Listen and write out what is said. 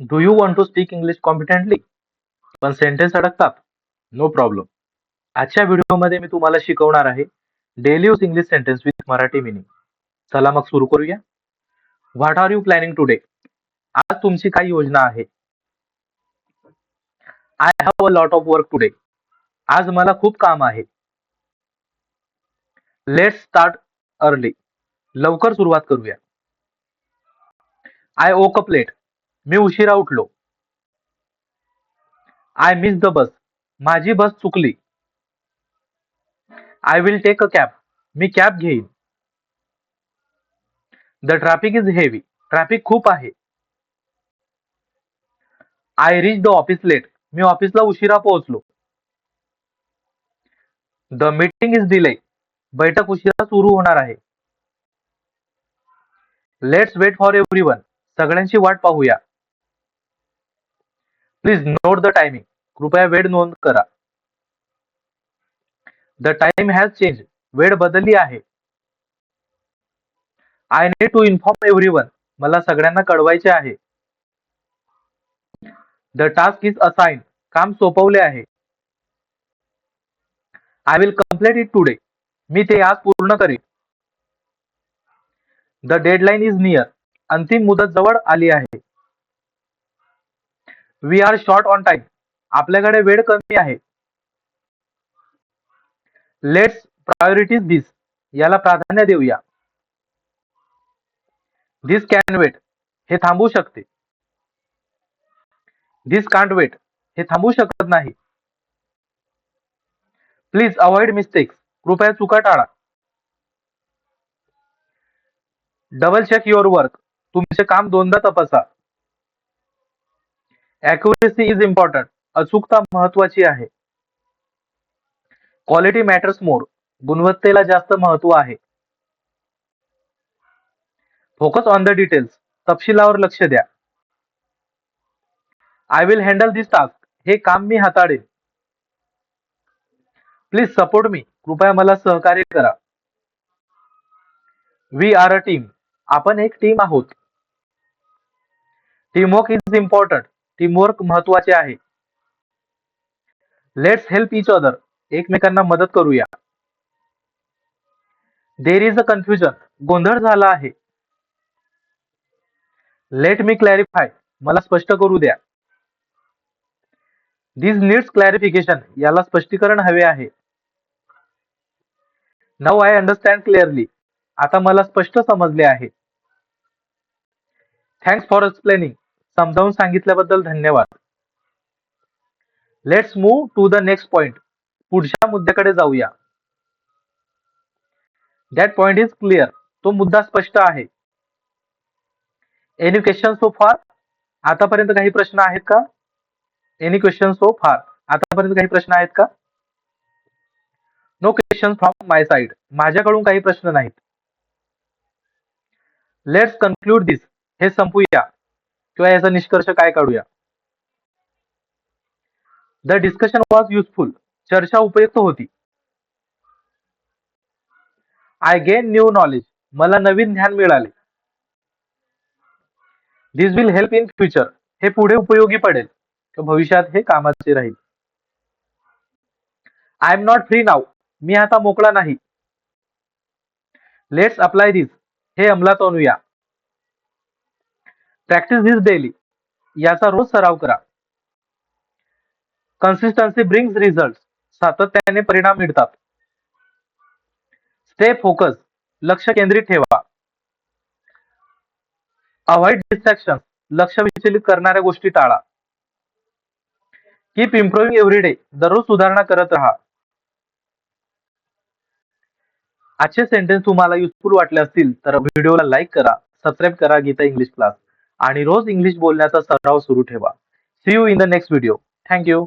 Do you want to speak English competently पण sentence अडकतात. No problem आजच्या व्हिडिओमध्ये मी तुम्हाला शिकवणार आहे daily use English sentence with Marathi meaning चला मग सुरू करूया. What are you planning today आज तुमची काय योजना आहे? I have a lot of work today आज मला खूप काम आहे. लेट स्टार्ट अर्ली लवकर सुरुवात करूया. आय ओक अप लेट मी उशिरा उठलो. आय मिस द बस माझी बस चुकली. I will take a cab me cab घेईन. The traffic is heavy traffic खूप आहे. I reach the office late मी ऑफिसला उशिरा पोहोचलो. द मीटिंग इज डिले बैठक उशिरा सुरू होणार आहे. Let's wait for everyone सगळ्यांची वाट पाहूया. प्लीज नोट द टायमिंग कृपया वेळ नोंद करा. द टाइम हॅज चेंज वेळ बदलली आहे. I need to inform everyone मला सगळ्यांना कळवायचे आहे. द टास्क इज असाइन काम सोपवले आहे. I will complete it today मी ते आज पूर्ण करीन. द डेडलाईन इज नियर अंतिम मुदत जवळ आली आहे. We are short on time आपल्याकडे वेळ कमी आहे. लेट्स प्रायोरिटीज दिस याला प्राधान्य देऊया. दिस कॅन वेट हे थांबू शकते. दिस कांट वेट हे थांबू शकत नाही. प्लीज अवॉइड मिस्टेक्स कृपया चुका टाळा. डबल चेक युअर वर्क तुमचे काम दोनदा तपासा. अॅक्युरेसी इज इम्पॉर्टंट अचूकता महत्वाची आहे. क्वालिटी मॅटर्स मोर गुणवत्तेला जास्त महत्त्व आहे. फोकस ऑन द डिटेल्स तपशिलावर लक्ष द्या. I will handle this task हे काम मी हाताळेन. प्लीज सपोर्ट मी कृपया मला सहकार्य करा. वी आर अ टीम आपण एक टीम आहोत. टीमवर्क इज इम्पॉर्टंट टीमवर्क महत्त्वाचे आहे. लेट्स हेल्प इच अदर एकमेकांना मदत करूया. देर इज अ कन्फ्युजन गोंधळ झाला आहे. लेट मी क्लॅरिफाय मला स्पष्ट करू द्या. दिस नीड्स क्लॅरिफिकेशन याला स्पष्टीकरण हवे आहे. नाऊ आय अंडरस्टँड क्लिअरली आता मला स्पष्ट समजले आहे. थँक्स फॉर एक्सप्लेनिंग समजावून सांगितल्याबद्दल धन्यवाद. Let's move to the next point पुढच्या मुद्द्याकडे जाऊया. दॅट पॉइंट इज क्लिअर तो मुद्दा स्पष्ट आहे. एनी क्वेश्चन सो फार आतापर्यंत काही प्रश्न आहेत का? एनी क्वेश्चन सो फार आतापर्यंत काही प्रश्न आहेत का? No question from my side माझ्याकडून काही प्रश्न नाहीत. लेट्स कन्क्लूड दिस हे संपूया. किंवा याचा निष्कर्ष काय काढूया? द डिस्कशन वॉज युजफुल चर्चा उपयुक्त होती. आय गेन न्यू नॉलेज मला नवीन ज्ञान मिळाले. This will help in future हे पुढे उपयोगी पडेल. भविष्यात हे कामाचे राहील. I am not free now मी आता मोकळा नाही. लेट्स अप्लाय दिस हे अंमलात आणूया. प्रॅक्टिस दिस डेली याचा रोज सराव करा. कन्सिस्टन्सी ब्रिंग्स रिझल्ट सातत्याने परिणाम मिळतात. स्टे फोकस लक्ष केंद्रित ठेवा. अवॉइड डिस्ट्रॅक्शन लक्ष विचलित करणाऱ्या गोष्टी टाळा. कीप इम्प्रूव्हिंग एव्हरीडे दररोज सुधारणा करत राहा. आजचे सेंटेन्स तुम्हाला युजफुल वाटले असतील तर व्हिडिओला लाईक करा. सबस्क्राईब करा गीता इंग्लिश क्लास आणि रोज इंग्लिश बोलण्याचा सराव सुरू ठेवा. See you in the next video thank you